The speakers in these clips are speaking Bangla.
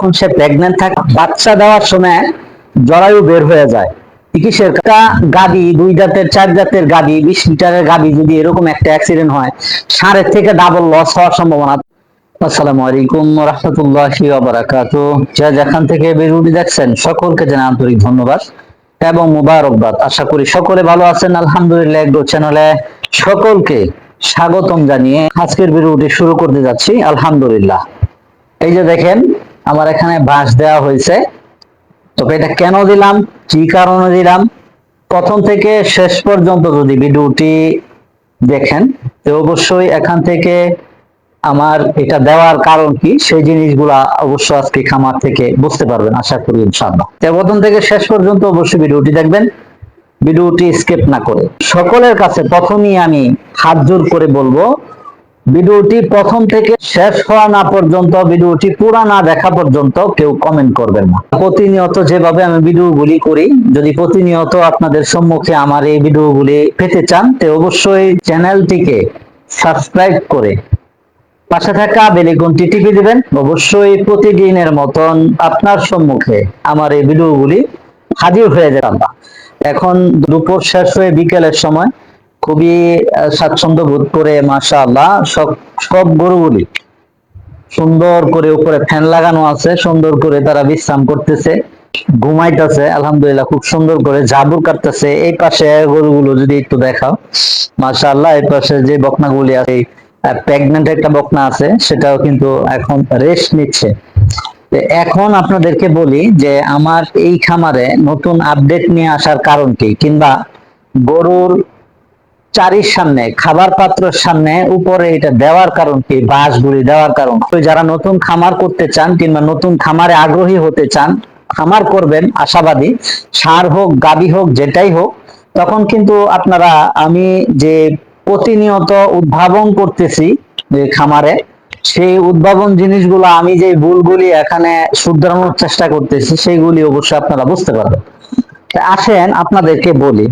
যখন সে প্রেগনেন্ট থাকে, বাচ্চা দেওয়ার সময় জরায়ু বের হয়ে যায়। চিকিৎসার দুই জাতের, চার জাতের বিশ লিটারের যদি এরকম একটা অ্যাক্সিডেন্ট হয় সারের থেকে ডাবল লস হওয়ার সম্ভাবনা। আসসালামু আলাইকুম রহমতুল্লাহি যা যেখান থেকে দেখছেন, সকলকে জানাই আন্তরিক ধন্যবাদ এবং মুবারকবাদ। আশা করি সকলে ভালো আছেন, আলহামদুলিল্লাহ একদো চ্যানেলে সকলকে স্বাগতম জানিয়ে আজকের ভিডিওটি শুরু করতে যাচ্ছি, আলহামদুলিল্লাহ। এই যে দেখেন আমার এখানে বাঁশ দেওয়া হয়েছে। তবে এটা কেন দিলাম? কি কারণে দিলাম? প্রথম থেকে শেষ পর্যন্ত যদি ভিডিওটি দেখেন, তো অবশ্যই এখান থেকে আমার এটা দেওয়ার কারণ কি? সেই জিনিসগুলা অবশ্য আজকে খামার থেকে বুঝতে পারবেন, আশা করি ইনশাআল্লাহ। প্রথম থেকে শেষ পর্যন্ত অবশ্যই ভিডিওটি দেখবেন। ভিডিওটি স্কিপ না করে সকলের কাছে প্রথমেই আমি হাত জোর করে বলব ভিডিওটি প্রথম থেকে শেষ হওয়া না পর্যন্ত, ভিডিওটি পুরা না দেখা পর্যন্ত কেউ কমেন্ট করবেন না। প্রতিনিয়ত যেভাবে আমি ভিডিওগুলি করি, যদি প্রতিনিয়ত আপনাদের সম্মুখে আমার এই ভিডিওগুলি পেতে চান, তো অবশ্যই চ্যানেলটিকে সাবস্ক্রাইব করে পাশে থাকা বেলিকনটি টিপে দিবেন। অবশ্যই প্রতিদিনের মতন আপনার সম্মুখে আমার এই ভিডিওগুলি হাজির হয়ে যেতাম এখন দুপুর শেষ হয়ে বিকেলের সময়। খুবই স্বাচ্ছন্দ্য বোধ করে মাশা আল্লাহ সব সব গরুগুলি সুন্দর করে উপরে ফ্যান লাগানো আছে, সুন্দর করে তারা বিশ্রাম করতেছে, ঘুমাইতেছে, আলহামদুলিল্লাহ, খুব সুন্দর করে জাবুর কাটতেছে। এই পাশে গরুগুলো যদি একটু দেখাও, মাশাআল্লাহ, এই পাশে যে বকনাগুলি আছে প্রেগনেন্ট একটা বকনা আছে, সেটাও কিন্তু এখন রেস্ট নিচ্ছে। এখন আপনাদেরকে বলি যে, আমার এই খামারে নতুন আপডেট নিয়ে আসার কারণ কি? কিংবা গরুর চারির সামনে, খাবার পাত্রের সামনে, উপরে এটা দেওয়ার কারণ কি? বাঁশগুলি দেওয়ার কারণ। যারা নতুন খামার করতে চান কিংবা নতুন খামারে আগ্রহী হতে চান, খামার করবেন, আশাবাদী। সার হোক, গাবি হোক, যেটাই হোক, তখন কিন্তু আপনারা, আমি যে প্রতিনিয়ত উদ্ভাবন করতেছি যে খামারে, সেই উদ্ভাবন জিনিসগুলো, আমি যে ভুলগুলি এখানে শুধরানোর চেষ্টা করতেছি সেইগুলি অবশ্যই আপনারা বুঝতে পারবেন। আসেন, আপনাদেরকে বলি।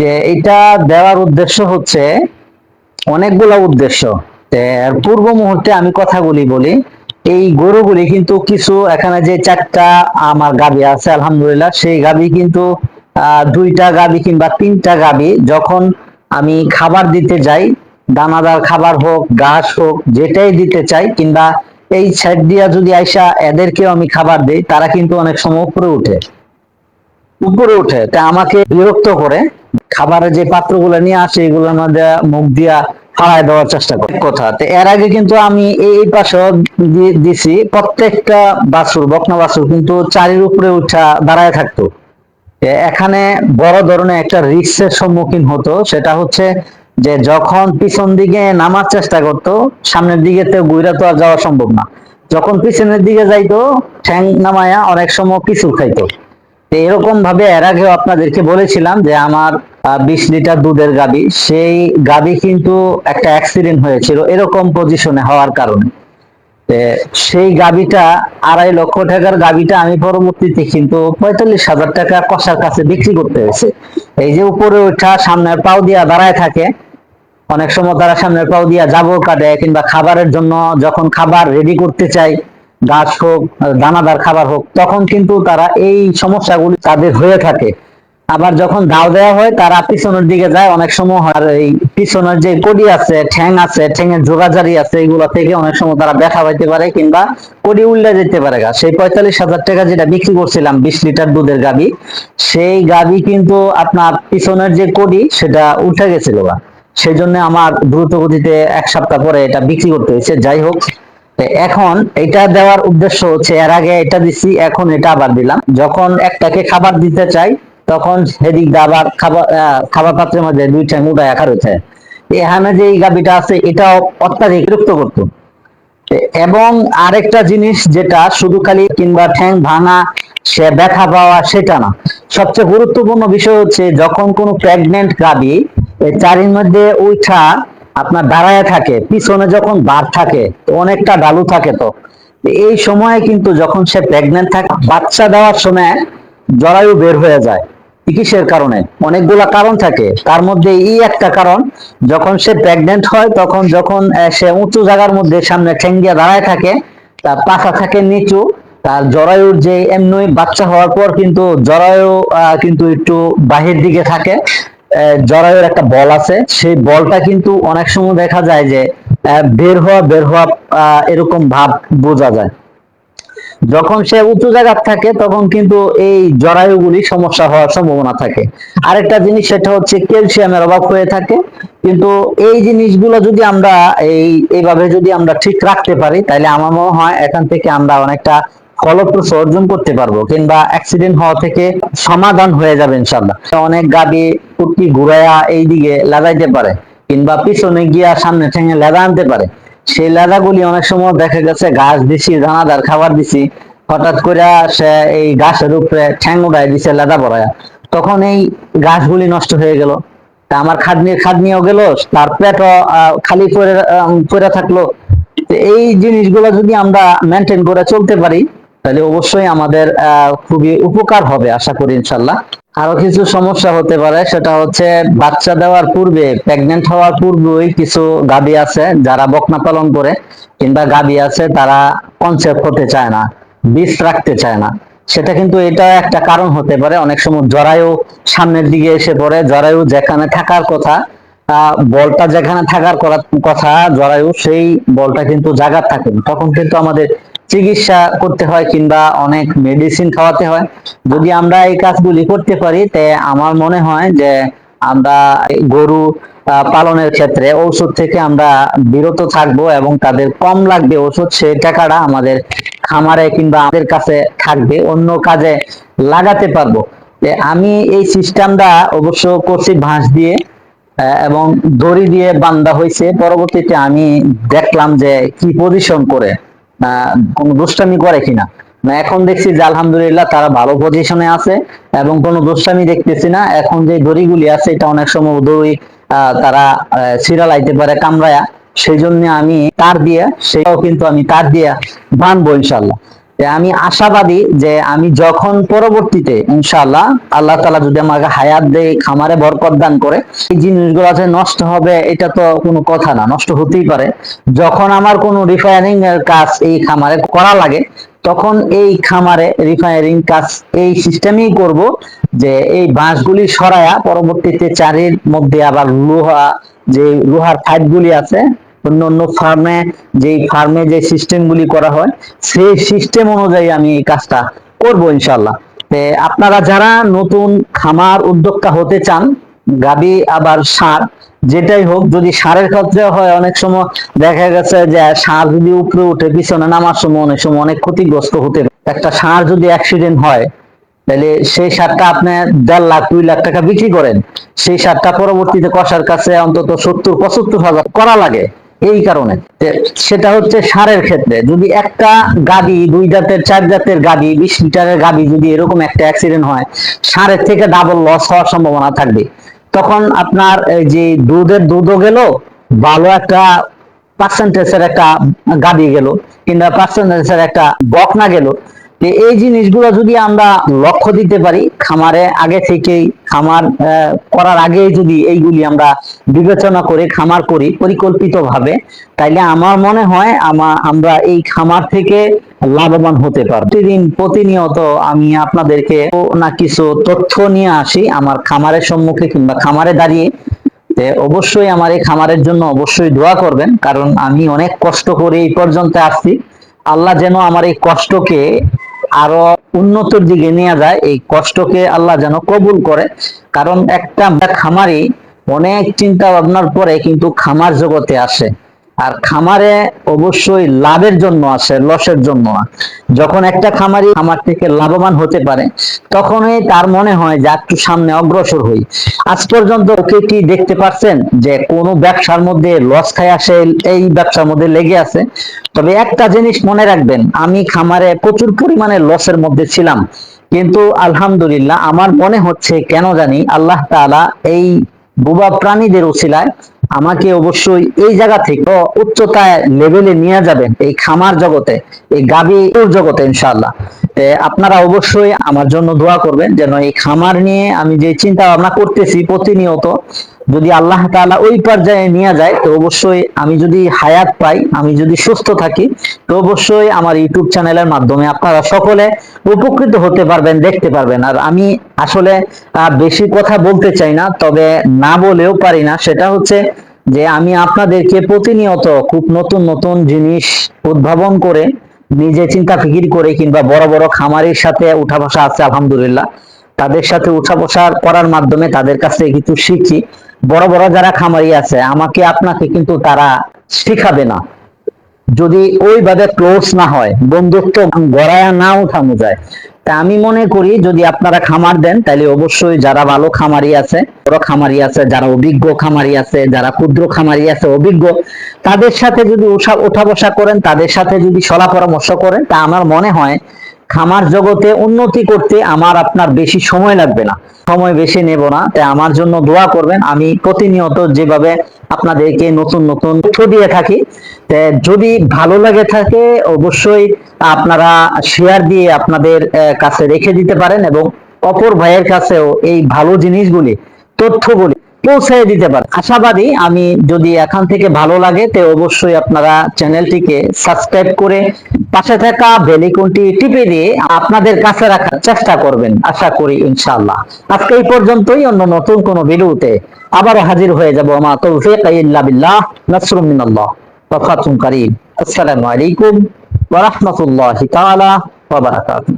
যে এটা দেওয়ার উদ্দেশ্য হচ্ছে অনেকগুলো উদ্দেশ্য। পূর্ব মুহূর্তে আমি কথাগুলি বলি, এই গরুগুলি কিন্তু কিছু এখানে যে চারটা আমার গাবি আছে, আলহামদুলিল্লাহ, সেই গাবি কিন্তু দুইটা গাবি কিংবা তিনটা গাবি যখন আমি খাবার দিতে যাই, দানাদার খাবার হোক, ঘাস হোক, যেটাই দিতে চাই কিংবা এই সাইড দিয়া যদি আইসা এদেরকেও আমি খাবার দিই, তারা কিন্তু অনেক সময় উপরে উঠে। উপরে উঠে তা আমাকে বিরক্ত করে খাবারের যে পাত্রগুলো নিয়ে আসে, এগুলোর মধ্যে মুখ দিয়া ফাড়ায় দেওয়ার চেষ্টা করে। কথা এর আগে কিন্তু আমি এই দি- দিছি। প্রত্যেকটা বাছুর, বকনা বাছুর কিন্তু চারির উপরে উঠা দাঁড়ায় থাকতো। এখানে বড় ধরনের একটা রিস্কের সম্মুখীন হতো। সেটা হচ্ছে যে যখন পিছন দিকে নামার চেষ্টা করতো, সামনের দিকে তো গুইরা তো আর যাওয়া সম্ভব না। যখন পিছনের দিকে যাইতো, ঠ্যাং নামায়া অনেক সময় পিছু খাইতো। এরকম ভাবে এর আগেও আপনাদেরকে বলেছিলাম যে আমার বিশ লিটার দুধের গাবি, সেই গাবি কিন্তু একটা অ্যাক্সিডেন্ট হয়েছিল এরকম পজিশনে হওয়ার কারণে। সেই গাবিটা আড়াই লক্ষ টাকার গাবিটা আমি পরবর্তীতে কিন্তু পঁয়তাল্লিশ হাজার টাকা কষার কাছে বিক্রি করতে হয়েছে। এই যে উপরে ওঠা সামনের পাও দিয়া দাঁড়ায় থাকে, অনেক সময় তারা সামনের পাও দিয়া জাবর কাটে কিংবা খাবারের জন্য যখন খাবার রেডি করতে চাই গাছ হোক, দানাদার খাবার হোক, তখন কিন্তু তারা এই সমস্যাগুলি তাদের হয়ে থাকে। আবার যখন দাও দেওয়া হয়, তারা পিছনের দিকে যায়। অনেক সময় আর এই পিছনের যে কডি আছে, ঠ্যাং আছে, ঠ্যাঙের জোগাজারি আছে, এগুলো থেকে অনেক সময় তারা ব্যথা পাইতে পারে কিংবা কডি উল্টে যেতে পারে গা। সেই পঁয়তাল্লিশ হাজার টাকা যেটা বিক্রি করছিলাম, বিশ লিটার দুধের গাবি, সেই গাবি কিন্তু আপনার পিছনের যে কডি, সেটা উঠে গেছিল গা। সেই জন্য আমার দ্রুত গতিতে এক সপ্তাহ পরে এটা বিক্রি করতে হয়েছে। যাই হোক এখন এটা দেওয়ার উদ্দেশ্য হচ্ছে, এর আগে এটা দিছি, এখন এটা আবার দিলাম। যখন একটাকে খাবার দিতে চাই, তখন সেদিক দিয়ে আবার খাবার খাবার পাত্রের মধ্যে দুই ঠ্যাং রাখা রয়েছে। এখানে যে গাবিটা আছে, এটাও অত্যাধিক বিরক্ত করতো এবং আরেকটা জিনিস যেটা শুধু খালি কিংবা ঠ্যাং ভাঙা, সে ব্যথা পাওয়া, সেটা না। সবচেয়ে গুরুত্বপূর্ণ বিষয় হচ্ছে, যখন কোনো প্রেগনেন্ট গাবি চারির মধ্যে উঠা আপনার দাঁড়ায় থাকে, পিছনে যখন বার থাকে, তো অনেকটা ডালু থাকে তো। এই সময়ে কিন্তু যখন সে প্রেগনেন্ট থাকে, বাচ্চা দেওয়ার সময় জরায়ু বের হয়ে যায় কিসের কারণে। অনেকগুলা কারণ থাকে। তার মধ্যে এই একটা কারণ, যখন সে প্রেগনেন্ট হয়, তখন যখন সে উঁচু জায়গার মধ্যে সামনে ঠেঙ্গিয়া দাঁড়ায় থাকে, তার পাখা থাকে নিচু, তার জরায়ুর যে এমনি বাচ্চা হওয়ার পর কিন্তু জরায়ু কিন্তু একটু বাহির দিকে থাকে। জরায়ুর একটা বল আছে। সেই বলটা কিন্তু অনেক সময় দেখা যায় যে বের হওয়া বের হওয়া এরকম ভাব বোঝা যায়। যখন সে উঁচু জায়গায় থাকে, তখন কিন্তু এই জরায়ুগুলি সমস্যা হওয়ার সম্ভাবনা থাকে। আরেকটা জিনিস, সেটা হচ্ছে ক্যালসিয়ামের অভাব হয়ে থাকে। কিন্তু এই জিনিসগুলো যদি আমরা এই, এইভাবে যদি আমরা ঠিক রাখতে পারি, তাহলে আমার মনে হয় এখান থেকে আমরা অনেকটা ফলপ্রসূ অর্জন করতে পারব, কিংবা অ্যাক্সিডেন্ট হওয়া থেকে সমাধান হয়ে যাবে ইনশাল্লাহ অনেক গাবি কুটকি ঘুরাইয়া এইদিকে লাগাইতে পারে, কিংবা পিছনে গিয়া সামনে ঠেঙে লেদা আনতে পারে। সেই লেদাগুলি অনেক সময় দেখা গেছে ঘাস দিছি, দানাদার খাবার দিছি, হঠাৎ করে সে এই ঘাসের উপরে ঠ্যাং উড়াই দিছে লেদা পড়ায় তখন এই ঘাসগুলি নষ্ট হয়ে গেল। তা আমার খাদনি খাদনিও গেল, তার পেটও খালি পড়ে পড়ে থাকল। এই জিনিসগুলো যদি আমরা মেনটেন করে চলতে পারি তাহলে অবশ্যই আমাদের খুবই উপকার হবে, আশা করি ইনশাল্লাহ আরও কিছু সমস্যা হতে পারে, সেটা হচ্ছে বাচ্চা দেওয়ার পূর্বে প্রেগনেন্ট হওয়ার পূর্বেই কিছু গাবি আছে যারা বকনা পালন করে, কিংবা গাবি আছে তারা কনসেপ্ট হতে চায় না, বীজ রাখতে চায় না সেটা কিন্তু এটা একটা কারণ হতে পারে, অনেক সময় জরায়ু সামনের দিকে এসে পড়ে, জরায়ু যেখানে থাকার কথা বলটা যেখানে থাকার করা- কথা, জরায়ু সেই বলটা কিন্তু জায়গা থাকে। তখন কিন্তু আমাদের চিকিৎসা করতে হয় কিংবা অনেক মেডিসিন খাওয়াতে হয়। যদি আমরা এই কাজগুলি করতে পারি, তে আমার মনে হয় যে আমরা গরু পালনের ক্ষেত্রে ঔষধ থেকে আমরা বিরত থাকব এবং তাদের কম লাগবে ওষুধ সেই টাকাটা আমাদের খামারে কিংবা আমাদের কাছে থাকবে, অন্য কাজে লাগাতে পারব। আমি এই সিস্টেমটা অবশ্য করছি ভাঁজ দিয়ে এবং দড়ি দিয়ে বান্ধা হয়েছে। পরবর্তীতে আমি দেখলাম যে কি পজিশন করে। কোনো দুষ্টামি করে কিনা। এখন দেখছি যে আলহামদুলিল্লাহ তারা ভালো পজিশনে আছে এবং কোনো দুষ্টামি দেখতেছি না। এখন যে দড়িগুলি আছে, এটা অনেক সময় দড়ি তারা সিরিয়াল আইতে পারে, কামড়ায়া। সেই জন্য আমি তার দিয়া, সেটাও কিন্তু আমি তার দিয়া বানবো ইনশাল্লাহ আমি আশাবাদী যে আমি যখন পরবর্তীতে, ইনশাআল্লাহ, আল্লাহ তালা যদি আমাকে হায়াত দেয়, খামারে বরকত দান করে, এই জিনিসগুলো যে নষ্ট হবে, এটা তো কোনো কথা না, নষ্ট হতেই পারে। যখন আমার কোনো রিফায়ারিং এর কাজ এই খামারে করা লাগে, তখন এই খামারে রিফায়ারিং কাজ এই সিস্টেমেই করব যে এই বাঁশগুলি সরায়া পরবর্তীতে চারির মধ্যে আবার লোহা, যে লোহার পাইপ গুলি আছে অন্য অন্য ফার্মে যে ফার্মে যে সিস্টেম গুলি করা হয়, সেই সিস্টেম অনুযায়ী আমি এই কাজটা করব ইনশাল্লাহ আপনারা যারা নতুন খামার উদ্যোক্তা হতে চান, গাবি আবার সার, যেটাই হোক, যদি সারের ক্ষেত্রে হয়, অনেক সময় দেখা গেছে যে সার যদি উপরে উঠে, পিছনে নামার সময় অনেক সময় অনেক ক্ষতিগ্রস্ত হতে। একটা সার যদি অ্যাক্সিডেন্ট হয়, তাহলে সেই সারটা আপনি দেড় লাখ, দুই লাখ টাকা বিক্রি করেন। সেই সারটা পরবর্তীতে কষার কাছে অন্তত সত্তর, পঁচাত্তর হাজার করা লাগে। এই কারণে সেটা হচ্ছে সারের ক্ষেত্রে। যদি একটা গাড়ি দুই জাতের, চার জাতের গাড়ি বিশ লিটারের গাড়ি যদি এরকম একটা অ্যাক্সিডেন্ট হয়, সারের থেকে ডাবল লস হওয়ার সম্ভাবনা থাকবে। তখন আপনার এই যে দুধের দুধও গেল, ভালো একটা পার্সেন্টেজের একটা গাড়ি গেল, কিংবা পার্সেন্টেজের একটা বকনা গেল এই জিনিসগুলো যদি আমরা লক্ষ্য দিতে পারি, খামারে আগে থেকেই, খামার করার আগেই যদি এইগুলি আমরা বিবেচনা করে খামার করি পরিকল্পিতভাবে, তাইলে আমার মনে হয় আমা, আমরা এই খামার থেকে লাভবান হতে পারব। প্রতিদিন প্রতিনিয়ত আমি আপনাদেরকে না কিছু তথ্য নিয়ে আসি আমার খামারের সম্মুখে কিংবা খামারে দাঁড়িয়ে। অবশ্যই আমার এই খামারের জন্য অবশ্যই দোয়া করবেন, কারণ আমি অনেক কষ্ট করে এই পর্যন্ত আসছি। আল্লাহ যেন আমার এই কষ্টকে আরও উন্নতির দিকে নিয়ে যায়, এই কষ্টকে আল্লাহ যেন কবুল করে। কারণ একটা খামারি অনেক চিন্তা ভাবনার পরে কিন্তু খামার জগতে আসে। আর খামারে অবশ্যই লাভের জন্য আসে, লসের জন্য। না যখন একটা খামারি খামার থেকে লাভবান হতে পারে, তখনই তার মনে হয় যে একটু সামনে অগ্রসর হই। আজ পর্যন্ত ওকে কি দেখতে পাচ্ছেন যে কোনো ব্যবসার মধ্যে লস খায় আসে, এই ব্যবসার মধ্যে লেগে আছে? তবে একটা জিনিস মনে রাখবেন, আমি খামারে প্রচুর পরিমাণে লসের মধ্যে ছিলাম। কিন্তু আলহামদুলিল্লাহ আমার মনে হচ্ছে কেন জানি আল্লাহ তাআলা এই বোবা প্রাণীদের উছিলায় আমাকে অবশ্যই এই জায়গা থেকে উচ্চতায় লেভেলে নিয়ে যাবেন এই খামার জগতে, এই গাবি জগতে ইনশাল্লাহ আপনারা অবশ্যই আমার জন্য দোয়া করবেন যেন এই খামার নিয়ে আমি যে চিন্তা ভাবনা করতেছি প্রতিনিয়ত যদি আল্লাহ তাআলা ওই পর্যায়ে নিয়ে যায়, তো অবশ্যই আমি যদি হায়াত পাই, আমি যদি সুস্থ থাকি, তো অবশ্যই আমার ইউটিউব চ্যানেলের মাধ্যমে আপনারা সকলে উপকৃত হতে পারবেন, দেখতে পারবেন। আর আমি আসলে বেশি কথা বলতে চাই না, তবে না বলেও পারি না। সেটা হচ্ছে যে আমি আপনাদেরকে প্রতিনিয়ত খুব নতুন নতুন জিনিস উদ্ভাবন করে নিজে চিন্তা ফিকির করে কিংবা বড় বড় খামারের সাথে উঠা বসা আছে, আলহামদুলিল্লাহ। তাদের সাথে উঠা বসা করার মাধ্যমে তাদের কাছ কিছু শিখি। বড় বড় যারা খামারি আছে, আমাকে, আপনাকে কিন্তু তারা শিখাবে না। যদি ওইভাবে ক্লোজ না হয়, বন্ধুত্ব গড়ায়া না উঠানো যায়। তা আমি মনে করি, যদি আপনারা খামার দেন, তাহলে অবশ্যই যারা ভালো খামারি আছে, বড় খামারি আছে, যারা অভিজ্ঞ খামারি আছে, যারা ক্ষুদ্র খামারি আছে, অভিজ্ঞ, তাদের সাথে যদি উঠা বসা করেন, তাদের সাথে যদি সলা পরামর্শ করেন, তা আমার মনে হয় খামার জগতে উন্নতি করতে আমার আপনার বেশি সময় লাগবে না। সময় বেশি নেব না, তাই আমার জন্য দোয়া করবেন। আমি প্রতিনিয়ত যেভাবে আপনাদেরকে নতুন নতুন তথ্য দিয়ে থাকি যদি ভালো লাগে থাকে, অবশ্যই আপনারা শেয়ার দিয়ে আপনাদের কাছে রেখে দিতে পারেন এবং অপর ভাইয়ের কাছেও এই ভালো জিনিসগুলি, তথ্যগুলি পৌঁছে দিতে পারেন আশাবাদী, আমি যদি এখান থেকে ভালো লাগে, তো অবশ্যই আপনারা চ্যানেলটিকে সাবস্ক্রাইব করে পাশে থাকা বেলিকনটি টিপে দিয়ে আপনাদের কাছে রাখার চেষ্টা করবেন। আশা করি ইনশাআল্লাহ। আজকে এই পর্যন্তই। অন্য নতুন কোন ভিডিওতে আবার হাজির হয়ে যাব। মা তৌফিক ইল্লা বিল্লাহ নাসরুম মিনাল্লাহ। ওয়া ফাতুন কারীম। আসসালামু আলাইকুম ওয়া রাহমাতুল্লাহি তাআলা ওয়া বারাকাতুহু।